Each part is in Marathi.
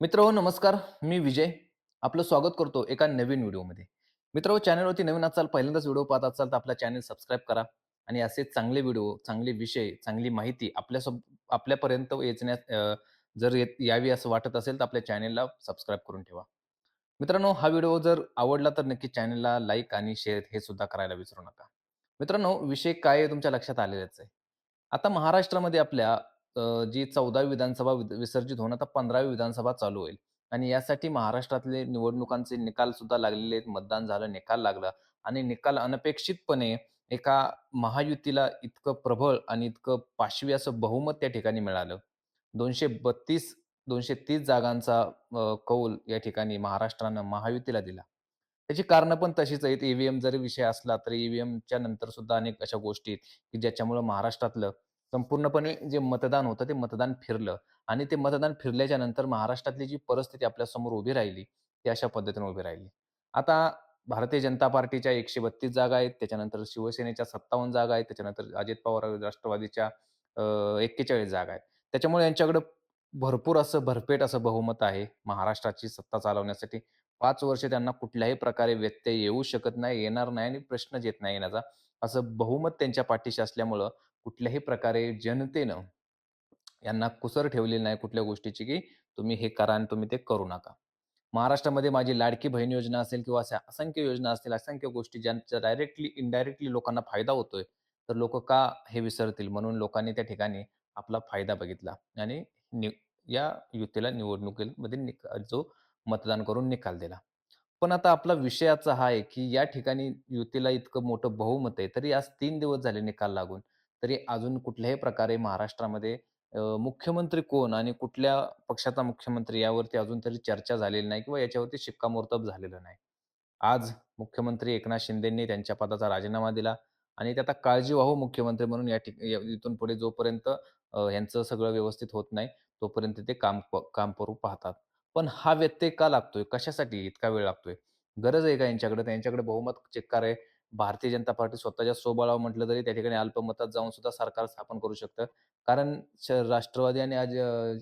मित्र हो नमस्कार. मी विजय. आपलं स्वागत करतो एका नवीन व्हिडिओमध्ये. मित्र हो चॅनलवरती नवीन असाल, पहिल्यांदाच व्हिडिओ पाहत असाल, तर आपला चॅनल सबस्क्राईब करा आणि असे चांगले व्हिडिओ, चांगले विषय, चांगली माहिती आपल्यासोब आपल्यापर्यंत येचण्यात जर येत यावी असं वाटत असेल, तर आपल्या चॅनलला सबस्क्राईब करून ठेवा. मित्रांनो, हा व्हिडिओ जर आवडला तर नक्की चॅनलला लाईक आणि शेअर हे सुद्धा करायला विसरू नका. मित्रांनो, विषय काय आहे तुमच्या लक्षात आलेलाच आहे. आता महाराष्ट्रामध्ये आपल्या जी 14वी विधानसभा विसर्जित होऊन आता 15वी विधानसभा चालू होईल आणि यासाठी महाराष्ट्रातले निवडणुकांचे निकाल सुद्धा लागलेले आहेत. मतदान झालं, निकाल लागला आणि निकाल अनपेक्षितपणे एका महायुतीला इतकं प्रबळ आणि इतकं पाशवी असं बहुमत त्या ठिकाणी मिळालं. 232 230 जागांचा कौल या ठिकाणी महाराष्ट्रानं महायुतीला दिला. त्याची कारणं पण तशीच आहेत. ईव्हीएम जरी विषय असला तरी ईव्हीएमच्या नंतर सुद्धा अनेक अशा गोष्टी आहेत, की ज्याच्यामुळं महाराष्ट्रातलं संपूर्णपणे जे मतदान होतं ते मतदान फिरलं आणि ते मतदान फिरल्याच्या नंतर महाराष्ट्रातली जी परिस्थिती आपल्यासमोर उभी राहिली, ती अशा पद्धतीने उभी राहिली. आता भारतीय जनता पार्टीच्या 132 जागा आहेत. त्याच्यानंतर शिवसेनेच्या 57 जागा आहेत. त्याच्यानंतर अजित पवार राष्ट्रवादीच्या एक्केचाळीस जागा आहेत. त्याच्यामुळे यांच्याकडं भरपूर असं भरपेट असं बहुमत आहे महाराष्ट्राची सत्ता चालवण्यासाठी. पाच वर्ष त्यांना कुठल्याही प्रकारे व्यत्यय येऊ शकत नाही, येणार नाही आणि प्रश्नच येत नाही येण्याचा. असं बहुमत त्यांच्या पाठीशी असल्यामुळं कुठल्याही प्रकारे जनतेनं यांना कुसर ठेवलेली नाही कुठल्या गोष्टीची, की तुम्ही हे करा आणि तुम्ही ते करू नका. महाराष्ट्रामध्ये माझी लाडकी बहीण योजना असेल किंवा अशा असंख्य योजना असतील, असंख्य गोष्टी ज्यांचा डायरेक्टली, इनडायरेक्टली लोकांना फायदा होतोय, तर लोक का हे विसरतील? म्हणून लोकांनी त्या ठिकाणी आपला फायदा बघितला आणि नि या युतीला निवडणुकीमध्ये निक जो मतदान करून निकाल दिला. पण आता आपला विषयाचा हा आहे, की या ठिकाणी युतीला इतकं मोठं बहुमत आहे, तरी आज तीन दिवस झाले निकाल लागून. तरी अजून कुठल्याही प्रकारे महाराष्ट्रामध्ये मुख्यमंत्री कोण आणि कुठल्या पक्षाचा मुख्यमंत्री यावरती अजून तरी चर्चा झालेली नाही किंवा याच्यावरती शिक्कामोर्तब झालेलं नाही. आज मुख्यमंत्री एकनाथ शिंदेंनी त्यांच्या पदाचा राजीनामा दिला आणि ते आता काळजीवाहू मुख्यमंत्री म्हणून या ठिक इथून पुढे जोपर्यंत यांचं सगळं व्यवस्थित होत नाही, तोपर्यंत ते काम काम करू पाहतात. पण हा व्यत्यय का लागतोय? कशासाठी इतका वेळ लागतोय? गरज आहे का यांच्याकडे? त्यांच्याकडे बहुमत चेक आहे. भारतीय जनता पार्टी स्वतःच्या स्वबळावर म्हटलं तरी त्या ठिकाणी अल्पमतात जाऊन सुद्धा सरकार स्थापन करू शकतं. कारण श राष्ट्रवादी आणि आज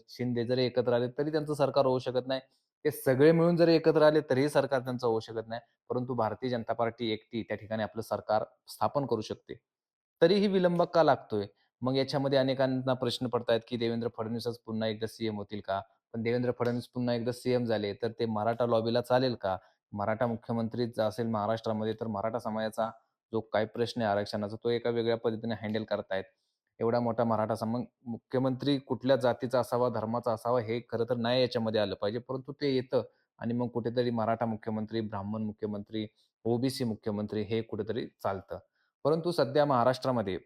शिंदे जरी एकत्र आले तरी त्यांचं सरकार होऊ शकत नाही. ते सगळे मिळून जरी एकत्र आले तरीही सरकार त्यांचं होऊ शकत नाही. परंतु भारतीय जनता पार्टी एकटी त्या ठिकाणी आपलं सरकार स्थापन करू शकते. तरीही विलंब का लागतोय? मग याच्यामध्ये अनेकांना प्रश्न पडतायत, की देवेंद्र फडणवीसच पुन्हा एकदा सीएम होतील का? पण देवेंद्र फडणवीस पुन्हा एकदा सीएम झाले, तर ते मराठा लॉबीला चालेल का? मराठा मुख्यमंत्रीच असेल महाराष्ट्रामध्ये, तर मराठा समाजाचा जो काही प्रश्न आहे आरक्षणाचा, तो एका वेगळ्या पद्धतीने हँडल करतायत. एवढा मोठा मराठा सम मुख्यमंत्री कुठल्या जातीचा असावा, धर्माचा असावा, हे खरं तर नाही याच्यामध्ये आलं पाहिजे. परंतु ते येतं आणि मग कुठेतरी मराठा मुख्यमंत्री, ब्राह्मण मुख्यमंत्री, ओबीसी मुख्यमंत्री हे कुठेतरी चालतं. परंतु सध्या महाराष्ट्रामध्ये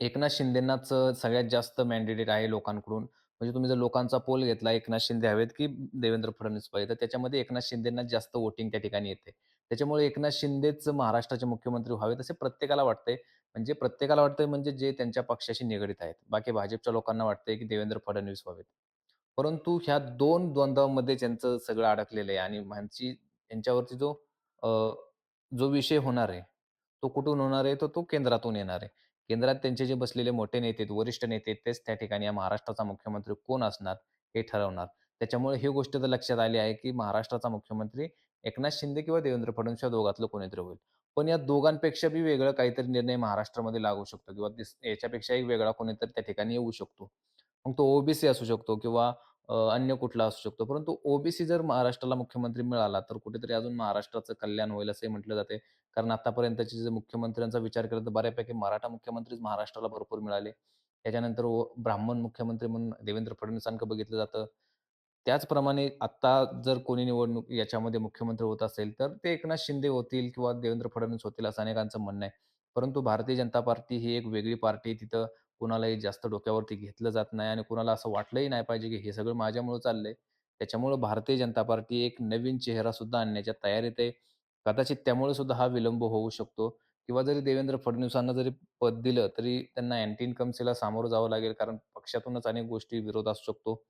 एकनाथ शिंदेनाच सगळ्यात जास्त मॅन्डेटेड आहे लोकांकडून. म्हणजे तुम्ही जर लोकांचा पोल घेतला एकनाथ शिंदे हवेत की देवेंद्र फडणवीस पाहिजे, तर त्याच्यामध्ये एकनाथ शिंदेना जास्त वोटिंग त्या ठिकाणी येते. त्याच्यामुळे एकनाथ शिंदेच महाराष्ट्राचे मुख्यमंत्री व्हावेत असे प्रत्येकाला वाटते म्हणजे प्रत्येकाला वाटतंय म्हणजे जे त्यांच्या पक्षाशी निगडीत आहेत. बाकी भाजपच्या लोकांना वाटतंय की देवेंद्र फडणवीस व्हावेत. परंतु ह्या दोन द्वंद्वामध्ये त्यांचं सगळं अडकलेलं आहे आणि ह्यांची यांच्यावरती जो जो विषय होणार आहे, तो कुठून होणार आहे? तर तो केंद्रातून येणार आहे. केंद्रात त्यांचे जे बसलेले मोठे नेते आहेत, वरिष्ठ नेते तेच त्या ठिकाणी या महाराष्ट्राचा मुख्यमंत्री कोण असणार हे ठरवणार. त्याच्यामुळे ही गोष्ट तर लक्षात आली आहे, की महाराष्ट्राचा मुख्यमंत्री एकनाथ शिंदे किंवा देवेंद्र फडणवीस या दोघातलं कोणीतरी होईल. पण या दोघांपेक्षा बी वेगळं काहीतरी निर्णय महाराष्ट्रामध्ये लागू शकतो किंवा याच्यापेक्षाही वेगळा कोणीतरी त्या ठिकाणी येऊ शकतो. मग तो ओबीसी असू शकतो किंवा अन्य कुठला असू शकतो. परंतु ओबीसी जर महाराष्ट्राला मुख्यमंत्री मिळाला, तर कुठेतरी अजून महाराष्ट्राचं कल्याण होईल असंही म्हटलं जाते. कारण आतापर्यंतचे जे मुख्यमंत्र्यांचा विचार केला तर बऱ्यापैकी मराठा मुख्यमंत्रीच महाराष्ट्राला भरपूर मिळाले. त्याच्यानंतर ब्राह्मण मुख्यमंत्री म्हणून देवेंद्र फडणवीसांकडे बघितलं जातं. त्याचप्रमाणे आत्ता जर कोणी निवडणूक याच्यामध्ये मुख्यमंत्री होत असेल, तर ते एकनाथ शिंदे होतील किंवा देवेंद्र फडणवीस होतील असं अनेकांचं म्हणणं आहे. परंतु भारतीय जनता पार्टी ही एक वेगळी पार्टी आहे. तिथं कुणालाही जास्त डोक्यावरती घेतलं जात नाही आणि कुणाला असं वाटलंही नाही पाहिजे, की हे सगळं माझ्यामुळे चाललंय. त्याच्यामुळं भारतीय जनता पार्टी एक नवीन चेहरा सुद्धा आणण्याच्या तयारीत आहे. कदाचित त्यामुळे सुद्धा हा विलंब होऊ शकतो किंवा जरी देवेंद्र फडणवीसांना जरी पद दिलं, तरी त्यांना अँटी इन्कमसीला सामोरं जावं लागेल. कारण पक्षातूनच अनेक गोष्टी विरोध असू शकतो.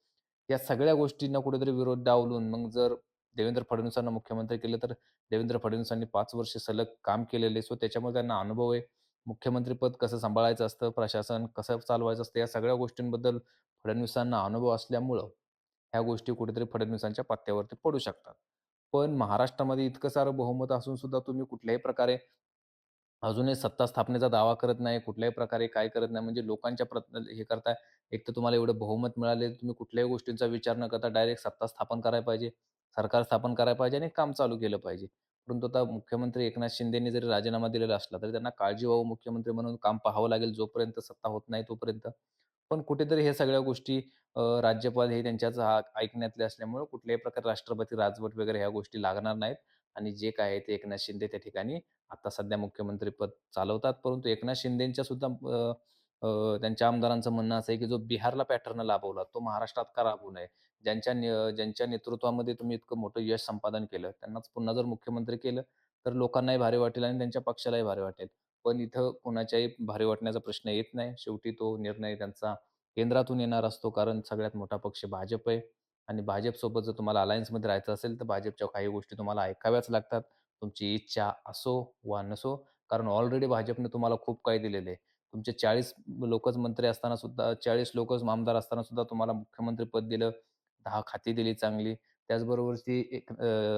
या सगळ्या गोष्टींना कुठेतरी विरोध डावलून मग जर देवेंद्र फडणवीसांना मुख्यमंत्री केलं, तर देवेंद्र फडणवीसांनी पाच वर्ष सलग काम केलेले सो त्याच्यामुळे त्यांना अनुभव आहे. मुख्यमंत्रीपद कसं सांभाळायचं असतं, प्रशासन कसं चालवायचं असतं, या सगळ्या गोष्टींबद्दल फडणवीसांना अनुभव असल्यामुळं ह्या गोष्टी कुठेतरी फडणवीसांच्या पत्त्यावरती पडू शकतात. पण महाराष्ट्रामध्ये इतकं सारं बहुमत असून सुद्धा तुम्ही कुठल्याही प्रकारे अजूनही सत्ता स्थापनेचा दावा करत नाही. कुठल्याही प्रकारे काय करत नाही. म्हणजे लोकांच्या प्रत हे करताय. एक तर तुम्हाला एवढं बहुमत मिळाले, तुम्ही कुठल्याही गोष्टींचा विचार न करता डायरेक्ट सत्ता स्थापन करायला पाहिजे. सरकार स्थापन करायला पाहिजे आणि काम चालू केलं पाहिजे. परंतु आता मुख्यमंत्री एकनाथ शिंदेनी जरी राजीनामा दिलेला असला, तरी त्यांना काळजीवाहू मुख्यमंत्री म्हणून काम पाहावं लागेल जोपर्यंत सत्ता होत नाही तोपर्यंत. पण कुठेतरी हे सगळ्या गोष्टी राज्यपाल हे त्यांच्याच हा ऐकण्यातले असल्यामुळं कुठल्याही प्रकारे राष्ट्रपती राजवट वगैरे ह्या गोष्टी लागणार नाहीत आणि जे काय आहे ते एकनाथ शिंदे त्या ठिकाणी आता सध्या मुख्यमंत्रीपद चालवतात. परंतु एकनाथ शिंदेंच्या सुद्धा त्यांच्या आमदारांचं म्हणणं असं आहे, की जो बिहारला पॅटर्न लाभवला तो महाराष्ट्रात का राबवू नये? ज्यांच्या ज्यांच्या नेतृत्वामध्ये तुम्ही इतकं मोठं यश संपादन केलं, त्यांनाच पुन्हा जर मुख्यमंत्री केलं, तर लोकांनाही भारी वाटेल आणि त्यांच्या पक्षालाही भारी वाटेल. पण इथं कोणाच्याही भारी वाटण्याचा प्रश्न येत नाही. शेवटी तो निर्णय त्यांचा केंद्रातून येणार असतो. कारण सगळ्यात मोठा पक्ष भाजप आहे आणि भाजपसोबत जर तुम्हाला अलायन्समध्ये राहायचं असेल, तर भाजपच्या काही गोष्टी तुम्हाला ऐकाव्याच लागतात. तुमची इच्छा असो वा नसो. कारण ऑलरेडी भाजपने तुम्हाला खूप काही दिलेलं आहे. तुमचे 40 लोकच मंत्री असताना सुद्धा 40 लोकच आमदार असताना सुद्धा तुम्हाला मुख्यमंत्रीपद दिलं. दहा खाती दिली चांगली. त्याचबरोबर ती एक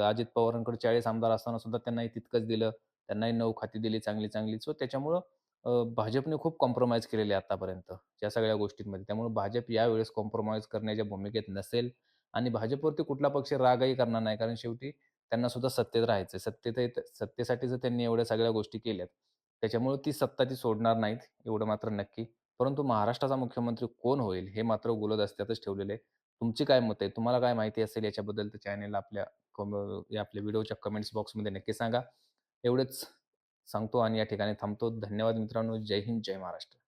अजित पवारांकडे 40 आमदार असताना सुद्धा त्यांनाही तितकंच दिलं. त्यांनाही नऊ खाती दिली चांगली-चांगली. सो त्याच्यामुळं भाजपने खूप कॉम्प्रोमाइज केलेले आहे आतापर्यंत, या सगळ्या गोष्टींमध्ये. त्यामुळे भाजप यावेळेस कॉम्प्रोमाईज करण्याच्या भूमिकेत नसेल आणि भाजपवरती कुठला पक्ष रागही करणार नाही. कारण शेवटी त्यांना सुद्धा सत्तेत राहायचं सत्तेत सत्तेसाठी जर त्यांनी एवढ्या सगळ्या गोष्टी केल्यात, त्याच्यामुळे ती सत्ता ती सोडणार नाहीत, एवढं मात्र नक्की. परंतु महाराष्ट्राचा मुख्यमंत्री कोण होईल, हे मात्र गुलदस्त्यातच ठेवलेलं आहे. तुमची काय मत आहे? तुम्हाला काय माहिती असेल याच्याबद्दल तर चॅनलला आपल्या या आपल्या व्हिडिओच्या कमेंट्स बॉक्समध्ये नक्की सांगा. एवढंच सांगतो आणि या ठिकाणी थांबतो. धन्यवाद मित्रांनो. जय हिंद, जय महाराष्ट्र.